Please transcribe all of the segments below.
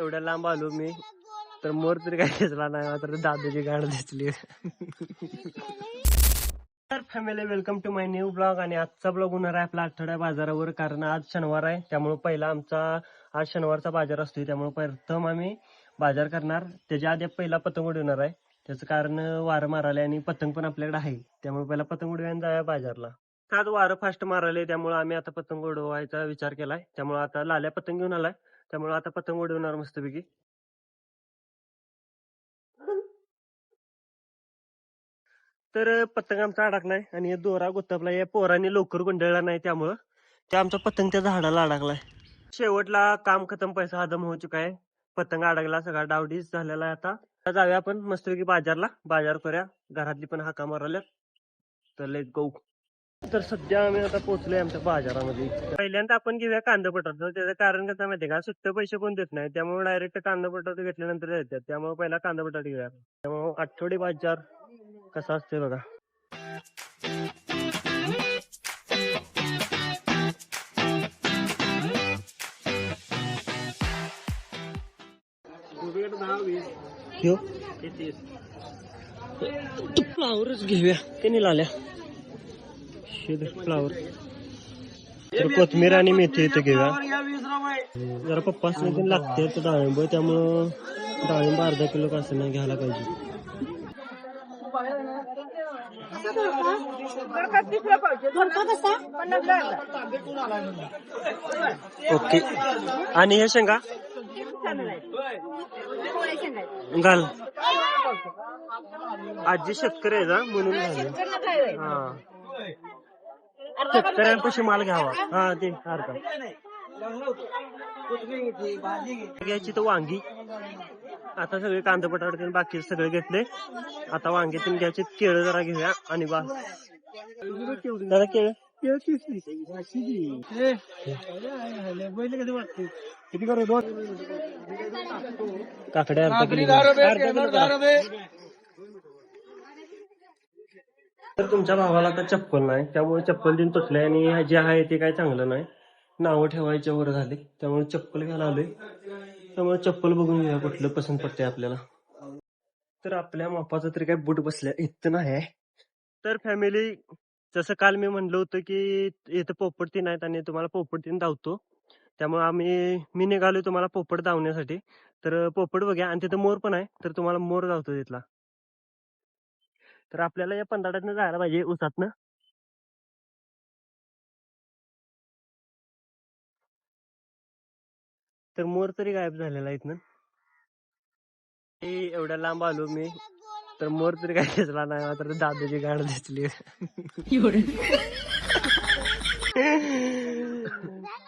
एवढ्या लांब आलो मी तर मोर तरी काय दिसला नाही मात्र दादूची गाड दिसली. तर family welcome to my new blog आणि आजचा ब्लॉग होणार आहे आपला आठवड्या बाजारावर कारण आज शनिवार आहे. त्यामुळे पहिला आमचा आज शनिवारचा बाजार असतो त्यामुळे प्रथम आम्ही बाजार करणार. त्याच्या आधी पहिला पतंग उडवणार आहे. त्याचं कारण वारं मारायला आणि पतंग पण आपल्याकडे आहे. त्यामुळे पहिला पतंग उडवायला जाऊया बाजारला. आज वारं फास्ट मारायला त्यामुळे आम्ही आता पतंग उडवायचा विचार केलाय. त्यामुळे आता लाल्या पतंग घेऊन आलाय. त्यामुळे आता पतंग उडवणार मस्तपैकी. तर पतंग आमचा अडकलाय आणि दोरा गोतापला या पोराने लवकर गुंडळला नाही त्यामुळं. ते आमचा पतंग त्या झाडाला अडकलाय. शेवटला काम खतम पैसा हदम हो चुका आहे. पतंग अडकला सगळा डावडीच झालेला आहे आता. जाऊया आपण मस्तपैकी बाजारला. बाजार करूया घरातली पण हाका मारल्या तर लेट गहू तर सध्या आम्ही आता पोहोचलोय आमच्या बाजारामध्ये. पहिल्यांदा आपण घेऊया कांदा बटाटा त्याचं कारण कसं माहितीये का? सुट्ट पैसे कोण देत नाही. त्यामुळे डायरेक्ट कांदा बटाटा घेतल्यानंतर देतात. त्यामुळे पहिला कांदा बटाटा घेऊया. त्यामुळे आठवडी बाजार कसा असते बघा. घेऊया. त्याने लाल्या? फ्लावर तर कोथमीर आणि मेथी इथं घेऊया. जरा पप्पा. लागते तर डाळिंब त्यामुळं डाळिंब अर्धा किलो कसं घ्यायला पाहिजे. ओके. आणि हे शेंगा? घाल. आजी शेतकरी आहे ना म्हणून घाल हा. शेतकऱ्यांपाशी माल घ्यावा. हा ते अर्धा घ्यायची तर वांगी. आता सगळे कांदा बटाटे बाकी सगळे घेतले. आता वांग्यातून घ्यायचे केळं जरा घेऊया आणि बा दादा केळ? किती करू दोन काकड्या अर्धा किलो अर्धा किलो करा. तर तुमच्या भावाला तर चप्पल नाही. त्यामुळे चप्पल देऊन तुटले आणि जे आहे ते काय चांगलं नाही. नावं ठेवायच्या वर झाले. त्यामुळे चप्पल घ्यायला आलोय. त्यामुळे चप्पल बघून घ्या कुठलं पसंत पडते आपल्याला. तर आपल्या मापाचं तरी काय बूट बसल्या इथं नाही. आहे तर फॅमिली जसं काल मी म्हणलं होतं की इथं पोपट तीन आहेत आणि तुम्हाला पोपट तीन धावतो. त्यामुळे आम्ही मी निघालो तुम्हाला पोपट धावण्यासाठी. तर पोपट बघा आणि तिथं मोर पण आहे. तर तुम्हाला मोर धावतो तिथला. तर आपल्याला या पंधराट्यातनं जायला पाहिजे उसातनं तर मोर तरी गायब झालेला इथनं. एवढ्या लांब आलो मी तर मोर तरी काय दिसला नाही मात्र दादूची गाड दिसली.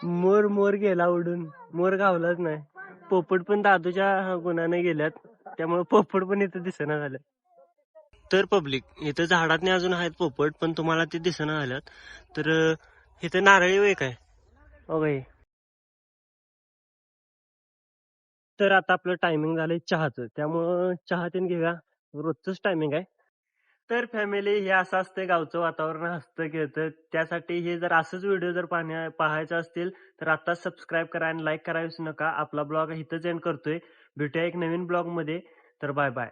मोर मोर गेला उडून मोर गावलाच नाही. पोपट पण दादूच्या गुणाने गेल्यात. त्यामुळे पोपट पण इथं दिसेना झालं. तर पब्लिक इथं झाडात अजून आहेत पोपट पण तुम्हाला ते दिसेना झाल्यात तर इथं नारळी वेक आहे ओके. तर आता आपलं टायमिंग झालंय चहाचं. त्यामुळं चहा तीन घेऊया. रोजच टायमिंग आहे. तर फॅमिली हे असं असतं गावचं वातावरण हसतं खेळतं. त्यासाठी हे जर असंच व्हिडिओ जर पाहण्या पाहायचं असतील तर आता सबस्क्राईब करा आणि लाईक करा विसरू नका. आपला ब्लॉग इथंच एंड करतोय. भेटूया एक नवीन ब्लॉगमध्ये. तर बाय बाय